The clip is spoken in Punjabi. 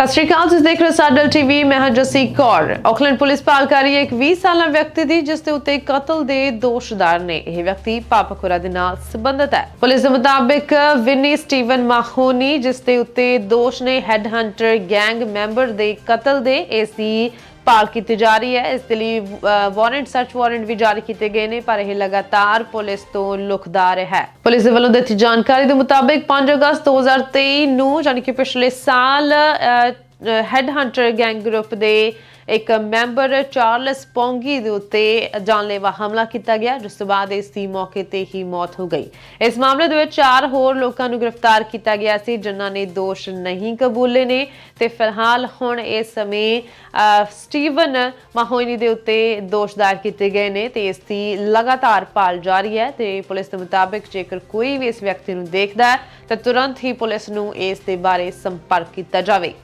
ਸਤਿ ਸ਼੍ਰੀ ਅਕਾਲ, ਤੁਸੀਂ ਦੇਖ ਰਹੇ ਹੋ ਸਾਡਲ ਟੀਵੀ, ਮੈਂ ਹਾਂ ਜਸੀ ਕੌਰ। ਆਕਲੈਂਡ ਪੁਲਿਸ ਪਾਲ ਕਰ ਰਹੀ ਹੈ ਇੱਕ 20 ਸਾਲਾ ਵਿਅਕਤੀ ਦੀ, ਜਿਸ ਦੇ ਉੱਤੇ ਕਤਲ ਦੇ ਦੋਸ਼ਦਾਰ ਨੇ। ਇਹ ਵਿਅਕਤੀ ਪਾਪਕੁਰਾ ਦੇ ਨਾਲ ਸੰਬੰਧਿਤ ਹੈ। ਪੁਲਿਸ ਦੇ ਮੁਤਾਬਿਕ ਵਿਨੀ ਸਟੀਵਨ ਮਾਹੋਨੀ, ਜਿਸ ਦੇ ਉੱਤੇ ਦੋਸ਼ ਨੇ ਹੈਡ ਹੰਟਰ ਗੈਂਗ ਮੈਂਬਰ ਦੇ ਕਤਲ ਦੇ, ਇਸ ਭਾਲ ਕੀਤੀ ਜਾ ਰਹੀ ਹੈ। ਇਸ ਦੇ ਲਈ ਵਾਰੰਟ ਸਰਚ ਵਾਰੰਟ ਵੀ ਜਾਰੀ ਕੀਤੇ ਗਏ ਨੇ, ਪਰ ਇਹ ਲਗਾਤਾਰ ਪੁਲਿਸ ਤੋਂ ਲੁਕਦਾ ਰਿਹਾ ਹੈ। ਪੁਲਿਸ ਦੇ ਵੱਲੋਂ ਦਿੱਤੀ ਜਾਣਕਾਰੀ ਦੇ ਮੁਤਾਬਿਕ 5 ਅਗਸਤ 2023 ਨੂੰ, ਯਾਨੀ ਕਿ ਪਿਛਲੇ ਸਾਲ ਹੈਡ ਹੰਟਰ ਗੈਂਗ ਗਰੁੱਪ ਦੇ ਇੱਕ ਮੈਂਬਰ ਚਾਰਲਸ ਪੌਂਗੀ ਦੇ ਉੱਤੇ ਜਾਨਲੇਵਾ ਹਮਲਾ ਕੀਤਾ ਗਿਆ, ਜਿਸ ਤੋਂ ਬਾਅਦ ਇਸ ਦੀ ਮੌਕੇ ਤੇ ਹੀ ਮੌਤ ਹੋ ਗਈ। ਇਸ ਮਾਮਲੇ ਦੇ ਵਿੱਚ ਚਾਰ ਹੋਰ ਲੋਕਾਂ ਨੂੰ ਗ੍ਰਿਫਤਾਰ ਕੀਤਾ ਗਿਆ ਸੀ, ਜਿਨ੍ਹਾਂ ਨੇ ਦੋਸ਼ ਨਹੀਂ ਕਬੂਲੇ ਨੇ। ਤੇ ਫਿਲਹਾਲ ਹੁਣ ਇਸ ਸਮੇਂ ਸਟੀਵਨ ਮਾਹੋਇਨੀ ਦੇ ਉੱਤੇ ਦੋਸ਼ ਦਾਇਰ ਕੀਤੇ ਗਏ ਨੇ ਤੇ ਇਸ ਦੀ ਲਗਾਤਾਰ ਭਾਲ ਜਾਰੀ ਹੈ ਤੇ ਪੁਲਿਸ ਦੇ ਮੁਤਾਬਿਕ ਜੇਕਰ ਕੋਈ ਵੀ ਇਸ ਵਿਅਕਤੀ ਨੂੰ ਦੇਖਦਾ ਹੈ, ਤਾਂ ਤੁਰੰਤ ਹੀ ਪੁਲਿਸ ਨੂੰ ਇਸ ਦੇ ਬਾਰੇ ਸੰਪਰਕ ਕੀਤਾ ਜਾਵੇ।